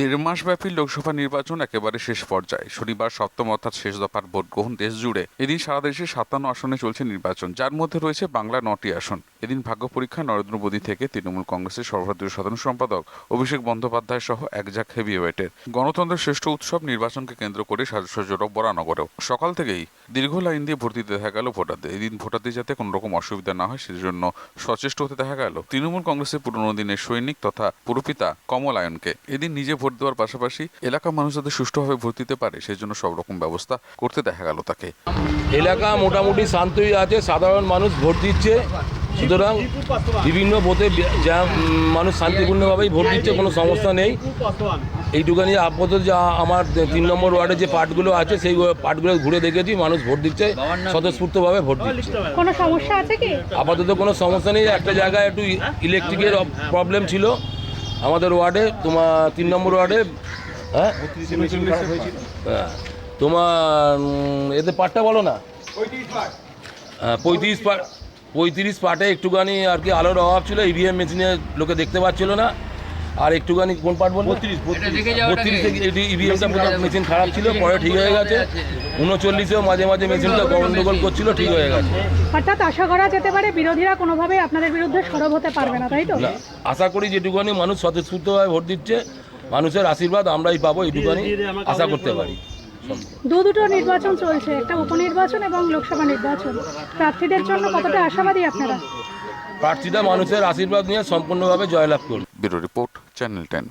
দেড় মাসব্যাপী লোকসভা নির্বাচন একেবারে শেষ পর্যায়ে। শনিবার সপ্তম অর্থাৎ শেষ দফার ভোট গ্রহণ দেশ জুড়ে এদিন সারা দেশে সাতান্ন আসনে চলছে নির্বাচন, যার মধ্যে রয়েছে বাংলা নটি আসন। এদিন ভাগ্য পরীক্ষা নরেন্দ্র মোদী থেকে তৃণমূল কংগ্রেসের সর্বভারতীয় সাধারণ সম্পাদক অভিষেক বন্দ্যোপাধ্যায় সহ একজাক হেভিওয়েটের। গণতন্ত্রের শ্রেষ্ঠ উৎসব নির্বাচনকে কেন্দ্র করে সাজস্ব জোরক বরানগরেও। সকাল থেকেই দীর্ঘ লাইন দিয়ে ভোট দিতে দেখা গেল ভোটারদের। এদিন ভোটারদের যাতে কোনো রকম অসুবিধা না হয় সেজন্য সচেষ্ট হতে দেখা গেল তৃণমূল কংগ্রেসের পুরনো দিনের সৈনিক তথা পুরপিতা কমলায়নকে এদিন নিজে ভোট দেওয়ার পাশাপাশি এলাকার মানুষ যাতে সুষ্ঠুভাবে ভোট দিতে পারে সেজন্য সব রকম ব্যবস্থা করতে দেখা গেল তাকে। এলাকা মোটামুটি শান্তই আছে, সাধারণ মানুষ ভোট দিচ্ছে। সুতরাং বিভিন্ন ভোটে যা মানুষ শান্তিপূর্ণভাবেই ভোট দিচ্ছে কোনো সমস্যা নেই। এইটুখানি আপাতত যা আমার তিন নম্বর ওয়ার্ডে যে পার্টগুলো আছে সেই পার্টগুলো ঘুরে দেখেছি মানুষ ভোট দিচ্ছে স্বতঃস্ফূর্তভাবে ভোট দিচ্ছে। কোনো সমস্যা আছে কি? আপাতত কোনো সমস্যা নেই একটা জায়গায় একটু ইলেকট্রিকের প্রবলেম ছিল। আমাদের ওয়ার্ডে তোমার তিন নম্বর ওয়ার্ডে হ্যাঁ? হ্যাঁ। তোমার এতে পাটটা বলো না। হ্যাঁ, পঁয়ত্রিশ পাট। পঁয়ত্রিশ পাটে একটুখানি আর কি আলোর অভাব ছিল ইভিএম মেশিনে লোকে দেখতে পাচ্ছিল না। আর একটুখানি কোন পার্ট বলব বত্রিশে ইভিএমটা মেশিন খারাপ ছিল পরে ঠিক হয়ে গেছে। উনচল্লিশেও মাঝে মাঝে মেশিনটা গন্ডগোল করছিল ঠিক হয়ে গেছে। অর্থাৎ আশা করা যেতে পারে বিরোধীরা কোনোভাবে আপনাদের বিরুদ্ধে সরব হতে পারবে না তাই তো? না আশা করি যেটুকুনি মানুষ স্বতঃস্ফূর্তভাবে ভোট দিচ্ছে মানুষের আশীর্বাদ আমরাই পাবো এইটুকুনি আশা করতে পারি। দু দুটো নির্বাচন চলছে একটা উপনির্বাচন এবং লোকসভা নির্বাচন। প্রার্থীদের জন্য কতটা আশাবাদী আপনারা? প্রার্থীরা মানুষের আশীর্বাদ নিয়ে সম্পূর্ণভাবে জয়লাভ করুন ব্যুরো রিপোর্ট চ্যানেল টেন।